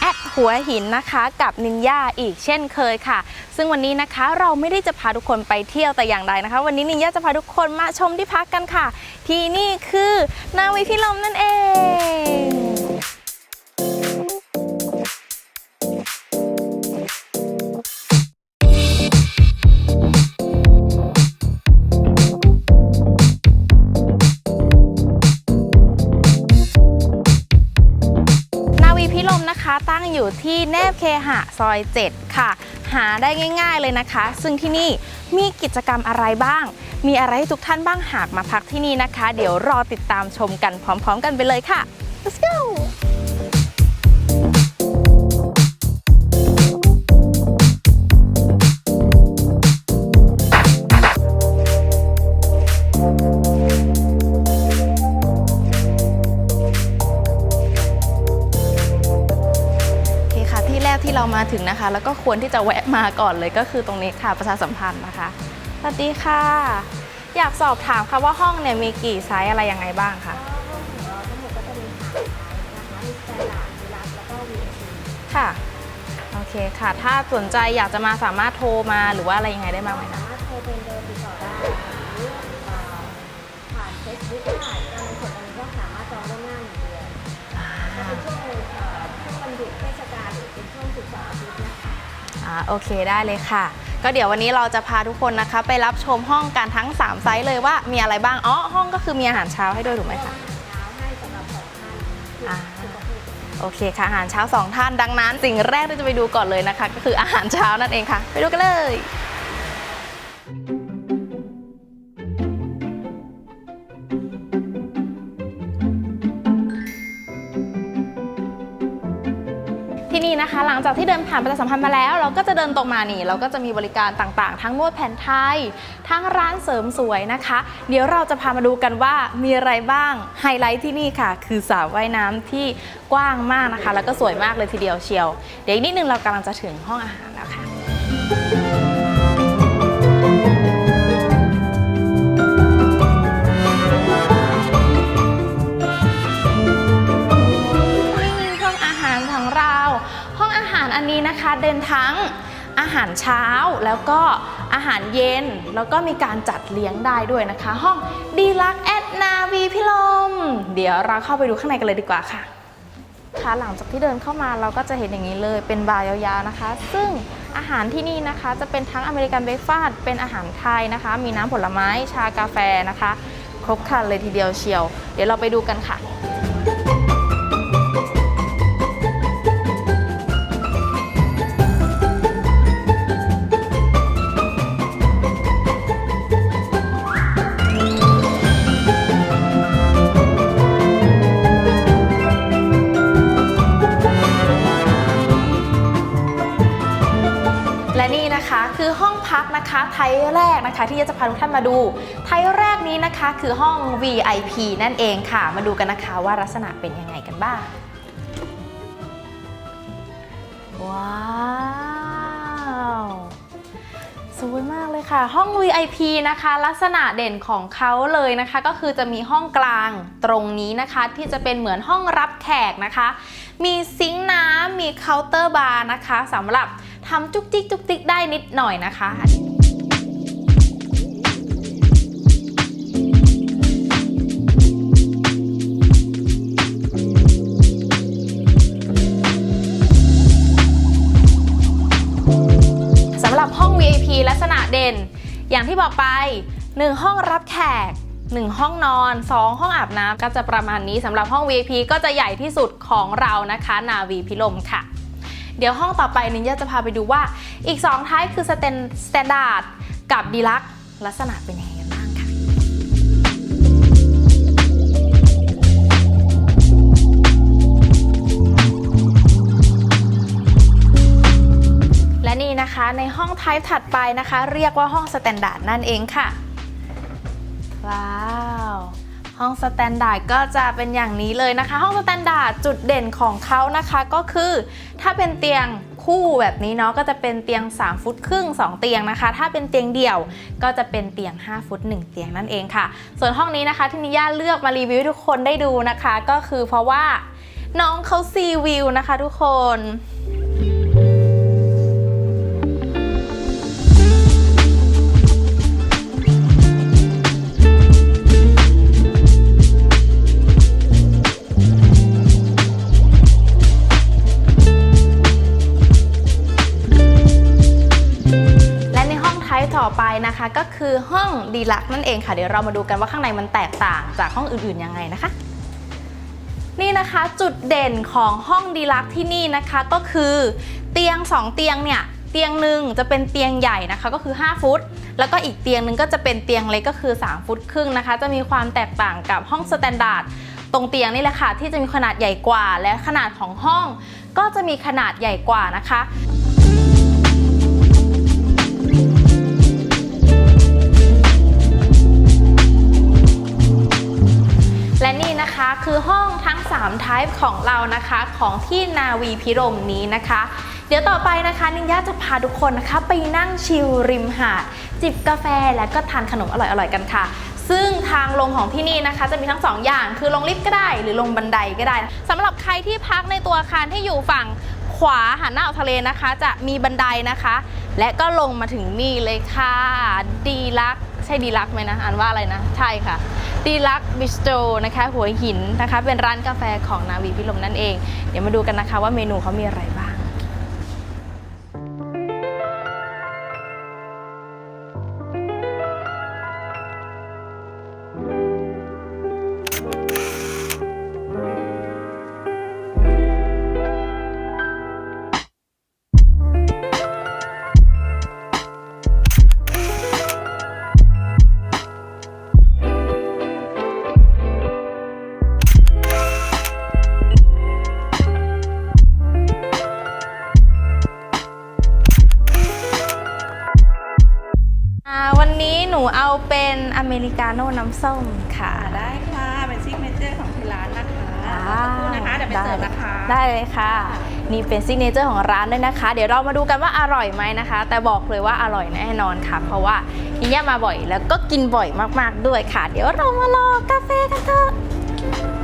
แอดหัวหินนะคะกับนินยาอีกเช่นเคยค่ะ ซึ่งวันนี้นะคะเราไม่ได้จะพาทุกคนไปเที่ยวแต่อย่างใดนะคะ วันนี้นินยาจะพาทุกคนมาชมที่พักกันค่ะ ที่นี่คือนาวิพิลมนั่นเอง นะคะ ตั้งอยู่ที่แนบเคหะซอย 7 ค่ะ หาได้ง่าย ๆเลยนะคะ ซึ่งที่นี่มีกิจกรรมอะไรบ้าง มีอะไรให้ทุกท่านบ้างหากมาพักที่นี่นะคะ เดี๋ยวรอติดตามชมกันพร้อม ๆ กันไปเลยค่ะ let's go เรามาถึงนะคะ แล้วก็ควรที่จะแวะมาก่อนเลยก็คือตรงนี้ค่ะประชาสัมพันธ์นะคะสวัสดีค่ะ อยากสอบถามค่ะว่าห้องเนี่ยมีกี่ไซส์อะไรยังไงบ้างคะค่ะ โอเคค่ะ ถ้าสนใจอยากจะมาสามารถโทรมาหรือว่าอะไรยังไงได้บ้างไหมคะสามารถโทรเป็นเบอร์ติดต่อได้หรือเอ่อผ่านเฟซบุ๊กได้การในส่วนอันนี้ก็สามารถจองล่วงหน้าหนึ่งเดือนจะเป็นช่วงเอ่อช่วงวันหยุดเทศกาลหรือ เป็นช่วงสุดเสาร์อาทิตย์นะคะอ่าโอเคได้เลยค่ะ ก็เดี๋ยววันนี้เราจะพาทุกคนนะคะ ไปรับชมห้องกันทั้ง 3 ไซส์เลยว่ามีอะไรบ้างอ๋อห้องก็คือมีอาหารเช้าให้ด้วยถูกไหมคะ เช้าให้สำหรับสองท่านอ่า สุขภาพ โอเคค่ะอาหารเช้า2ท่านดังนั้น สิ่งแรกที่จะไปดูก่อนเลยนะคะ ก็คืออาหารเช้านั่นเองค่ะ ไปดูกันเลย นะคะ หลังจากที่เดินผ่านประชาสัมพันธ์มาแล้ว เราก็จะเดินตรงมานี่ เราก็จะมีบริการต่างๆ ทั้งนวดแผนไทย ทั้งร้านเสริมสวยนะคะ เดี๋ยวเราจะพามาดูกันว่ามีอะไรบ้างไฮไลท์ที่นี่ค่ะ คือสระว่ายน้ำที่กว้างมากนะคะ แล้วก็สวยมากเลยทีเดียวเชียว เดี๋ยวอีกนิดนึงเรากำลังจะถึงห้องอาหาร นะคะเด่นทั้งอาหารเช้าแล้วก็อาหารเย็น แล้วก็มีการจัดเลี้ยงได้ด้วยนะคะ ห้องดีลักแอดนาวีพิลม เดี๋ยวเราเข้าไปดูข้างในกันเลยดีกว่าค่ะค่ะหลังจากที่เดินเข้ามาเราก็จะเห็นอย่างนี้เลยเป็นบาร์ยาวๆนะคะ ซึ่งอาหารที่นี่นะคะ จะเป็นทั้งอเมริกันเบรคฟาสต์เป็นอาหารไทยนะคะ มีน้ำผลไม้ชากาแฟนะคะ ครบครันเลยทีเดียวเชียว เดี๋ยวเราไปดูกันค่ะ ที่จะพาทุกท่านมาดูไทยแรกนี้นะคะคือห้อง VIP นั่นเองค่ะ มาดูกันนะคะว่าลักษณะเป็นยังไงกันบ้าง ว้าวสวยมากเลยค่ะ ห้อง VIP นะคะ ลักษณะเด่นของเขาเลยนะคะ ก็คือจะมีห้องกลางตรงนี้นะคะ ที่จะเป็นเหมือนห้องรับแขกนะคะ มีซิงค์น้ำมีเคาน์เตอร์บาร์นะคะสำหรับทำจุกจิกจุกจิกได้นิดหน่อยนะคะ อย่างที่บอกไป 1 ห้องรับแขก 1 ห้องนอน 2 ห้องอาบน้ำก็จะประมาณนี้สำหรับห้อง VIP ก็จะใหญ่ที่สุดของเรานะคะ นาวีพิลมค่ะ เดี๋ยวห้องต่อไปนินยาจะพาไปดูว่า อีก 2 ท้ายคือสเตนสแตนดาร์ดกับดีลักลักษณะเป็นยังไง นะคะ ในห้องไทป์ถัดไปนะคะ เรียกว่าห้องสแตนดาร์ดนั่นเองค่ะ ว้าวห้องสแตนดาร์ดก็จะเป็นอย่างนี้เลยนะคะ ห้องสแตนดาร์ดจุดเด่นของเขานะคะก็คือ ถ้าเป็นเตียงคู่แบบนี้เนาะก็จะเป็นเตียง 3 ฟุตครึ่ง 2 เตียงนะคะ ถ้าเป็นเตียงเดี่ยวก็จะเป็นเตียง 5 ฟุต 1 เตียงนั่นเองค่ะ ส่วนห้องนี้นะคะที่นิย่าเลือกมารีวิวทุกคนได้ดูนะคะ ก็คือเพราะว่าน้องเขาซีวิวนะคะทุกคน คือห้องดีลักนั่นเองค่ะ เดี๋ยวเรามาดูกันว่าข้างในมันแตกต่างจากห้องอื่นๆยังไงนะคะ นี่นะคะจุดเด่นของห้องดีลักที่นี่นะคะก็คือเตียง 2 เตียงเนี่ยเตียงหนึ่งจะเป็นเตียงใหญ่นะคะก็คือ 5 ฟุต แล้วก็อีกเตียงหนึ่งก็จะเป็นเตียงเล็กก็คือ 3 ฟุตครึ่งนะคะ จะมีความแตกต่างกับห้องสแตนดาร์ดตรงเตียงนี่แหละค่ะที่จะมีขนาดใหญ่กว่า และขนาดของห้องก็จะมีขนาดใหญ่กว่านะคะ และนี่นะคะคือห้องทั้ง3 type ของเรานะคะของที่นาวีพิรมนี้นะคะ เดี๋ยวต่อไปนะคะนินยาจะพาทุกคนนะคะไปนั่งชิลริมหาด จิบกาแฟแล้วก็ทานขนมอร่อยๆกันค่ะซึ่งทางลงของที่นี่นะคะ จะมีทั้ง2อย่างคือลงลิฟต์ก็ได้ หรือลงบันไดก็ได้สำหรับใครที่พักในตัวอาคารที่อยู่ฝั่งขวาหันหน้าออกทะเลนะคะ จะมีบันไดนะคะ และก็ลงมาถึงนี่เลยค่ะ ดีลัก ใช่ดีลักไหมนะอ่านว่าอะไรนะ ใช่ค่ะ ดีลักบิสโตรนะคะ หัวหินนะคะ เป็นร้านกาแฟของนาวีพิลมนั่นเอง เดี๋ยวมาดูกันนะคะว่าเมนูเขามีอะไรบ้าง ส้มค่ะ ได้ค่ะเป็นซิกเนเจอร์ของที่ร้านนะคะอ่าขอบคุณนะคะเดี๋ยวไปเสิร์ฟนะคะ ได้เลยค่ะ นี่เป็นซิกเนเจอร์ของร้านด้วยนะคะ เดี๋ยวเรามาดูกันว่าอร่อยไหมนะคะ แต่บอกเลยว่าอร่อยแน่นอนค่ะ เพราะว่านิย่ามาบ่อยแล้วก็กินบ่อยมากๆด้วยค่ะ เดี๋ยวเรามารอกาแฟกันเถอะและ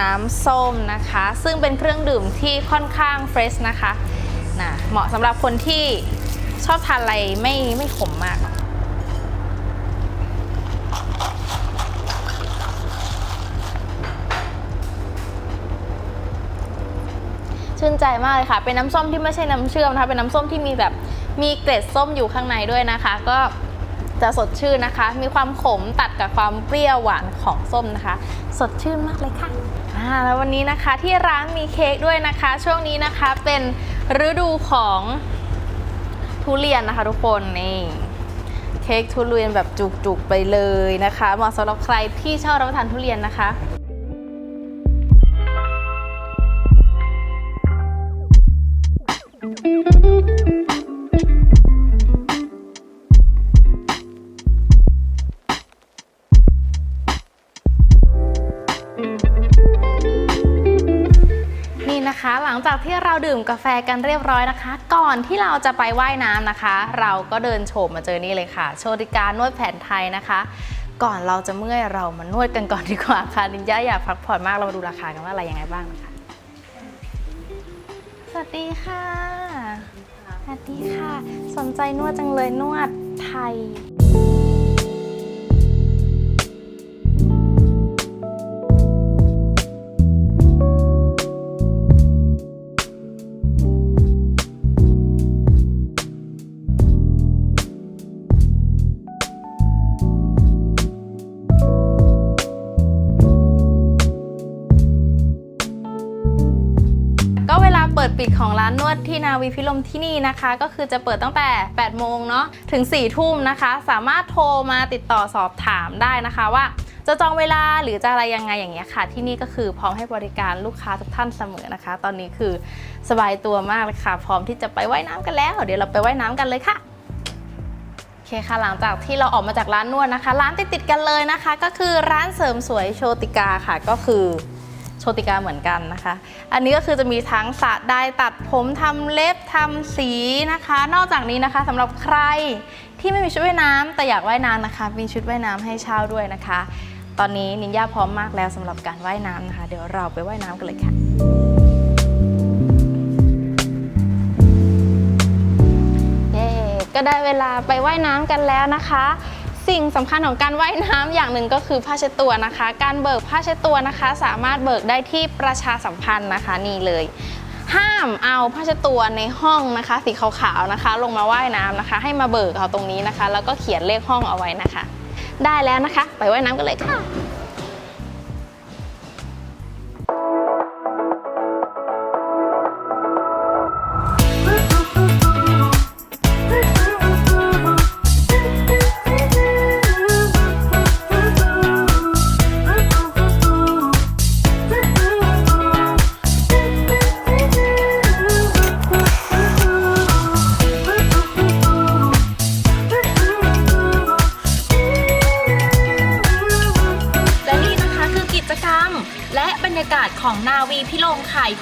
น้ำส้มนะคะ ซึ่งเป็นเครื่องดื่มที่ค่อนข้างเฟรชนะคะนะเหมาะสำหรับคนที่ชอบทานอะไรไม่ไม่ขมมาก ชื่นใจมากเลยค่ะ เป็นน้ำส้มที่ไม่ใช่น้ำเชื่อมนะคะ เป็นน้ำส้มที่มีแบบมีเกล็ดส้มอยู่ข้างในด้วยนะคะ ก็จะสดชื่นนะคะ มีความขมตัดกับความเปรี้ยวหวานของส้มนะคะ สดชื่นมากเลยค่ะ อ่าแล้ววันนี้นะคะที่ร้านมีเค้กด้วยนะคะ ช่วงนี้นะคะเป็นฤดูของทุเรียนนะคะทุกคนนี่เค้กทุเรียนแบบจุกๆไปเลยนะคะเหมาะสำหรับใครที่ชอบรับประทานทุเรียนนะคะ นะคะ หลังจากที่เราดื่มกาแฟกันเรียบร้อยนะคะ ก่อนที่เราจะไปว่ายน้ำนะคะ เราก็เดินโฉบมาเจอนี่เลยค่ะ โชติการนวดแผนไทยนะคะ ก่อนเราจะเมื่อยเรามานวดกันก่อนดีกว่าค่ะนินจาอยากพักผ่อนมากเรามาดูราคากันว่าอะไรยังไงบ้างนะคะสวัสดีค่ะ สวัสดีค่ะ สนใจนวดจังเลยนวดไทยานนวดที่นาวีพิลมที่นี่นะคะ ก็คือจะเปิดตั้งแต่ 8 โมงเนาะถึง 4 ทุ่มนะคะ สามารถโทรมาติดต่อสอบถามได้นะคะว่าจะจองเวลาหรือจะอะไรยังไงอย่างเงี้ยค่ะ ที่นี่ก็คือพร้อมให้บริการลูกค้าทุกท่านเสมอนะคะ ตอนนี้คือสบายตัวมากเลยค่ะ พร้อมที่จะไปไว่ายน้ำกันแล้ว เดี๋ยวเราไปไว่ายน้ำกันเลยค่ะโอเคค่ะหลังจากที่เราออกมาจากร้านนวดนะคะ ร้านติดติดกันเลยนะคะ ก็คือร้านเสริมสวยโชติกาค่ะก็คือ โชติกาเหมือนกันนะคะ อันนี้ก็คือจะมีทั้งสระได้ตัดผมทำเล็บทำสีนะคะ นอกจากนี้นะคะสำหรับใครที่ไม่มีชุดว่ายน้ำแต่อยากว่ายน้ำนะคะ มีชุดว่ายน้ำให้เช่าด้วยนะคะ ตอนนี้นินย่าพร้อมมากแล้วสำหรับการว่ายน้ำนะคะ เดี๋ยวเราไปว่ายน้ำกันเลยค่ะเย้ก็ได้เวลาไปว่ายน้ำกันแล้วนะคะ สิ่งสำคัญของการว่ายน้ำอย่างหนึ่งก็คือผ้าเช็ดตัวนะคะ การเบิกผ้าเช็ดตัวนะคะ สามารถเบิกได้ที่ประชาสัมพันธ์นะคะนี่เลย ห้ามเอาผ้าเช็ดตัวในห้องนะคะ สีขาวๆนะคะ ลงมาว่ายน้ำนะคะ ให้มาเบิกเอาตรงนี้นะคะ แล้วก็เขียนเลขห้องเอาไว้นะคะ ได้แล้วนะคะ ไปว่ายน้ำกันเลยค่ะ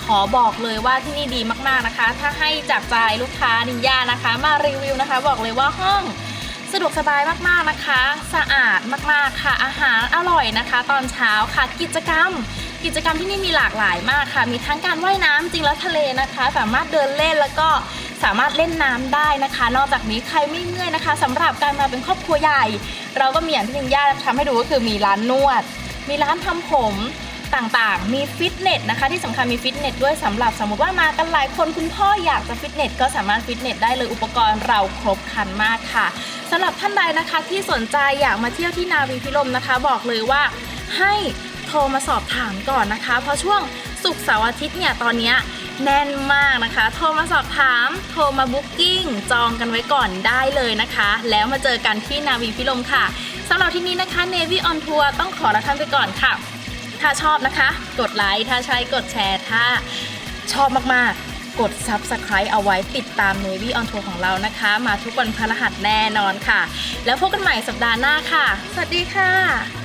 ขอบอกเลยว่าที่นี่ดีมากๆนะคะ ถ้าให้จากใจลูกค้านินยานะคะ มารีวิวนะคะ บอกเลยว่าห้องสะดวกสบายมากๆนะคะ สะอาดมากๆค่ะ อาหารอร่อยนะคะ ตอนเช้าค่ะ กิจกรรม กิจกรรมที่นี่มีหลากหลายมากค่ะ มีทั้งการว่ายน้ำจริงแล้วทะเลนะคะ สามารถเดินเล่นแล้วก็สามารถเล่นน้ำได้นะคะ นอกจากนี้ใครไม่เมื่อยนะคะสำหรับการมาเป็นครอบครัวใหญ่ เราก็มีอย่างที่นินย่าทำให้ดูก็คือมีร้านนวด มีร้านทำผม ต่างๆ มีฟิตเนสนะคะ ที่สำคัญมีฟิตเนสด้วยสำหรับสมมติว่ามากันหลายคนคุณพ่ออยากจะฟิตเนสก็สามารถฟิตเนสได้เลยอุปกรณ์เราครบครันมากค่ะสำหรับท่านใดนะคะที่สนใจอยากมาเที่ยวที่นาวีพิลมนะคะ บอกเลยว่าให้โทรมาสอบถามก่อนนะคะ เพราะช่วงศุกร์เสาร์อาทิตย์เนี่ยตอนนี้แน่นมากนะคะ โทรมาสอบถาม โทรมาบุ๊กกิ้ง จองกันไว้ก่อนได้เลยนะคะ แล้วมาเจอกันที่นาวีพิลมค่ะ สำหรับที่นี้นะคะ Navy on Tour ต้องขอลาท่านไปก่อนค่ะ ถ้าชอบนะคะ กดไลค์ถ้าใช่กดแชร์ถ้าชอบมากๆ กด Subscribe เอาไว้ติดตาม Navy on Tour ของเรานะคะ มาทุกวันพฤหัสแน่นอนค่ะ แล้วพบกันใหม่สัปดาห์หน้าค่ะ สวัสดีค่ะ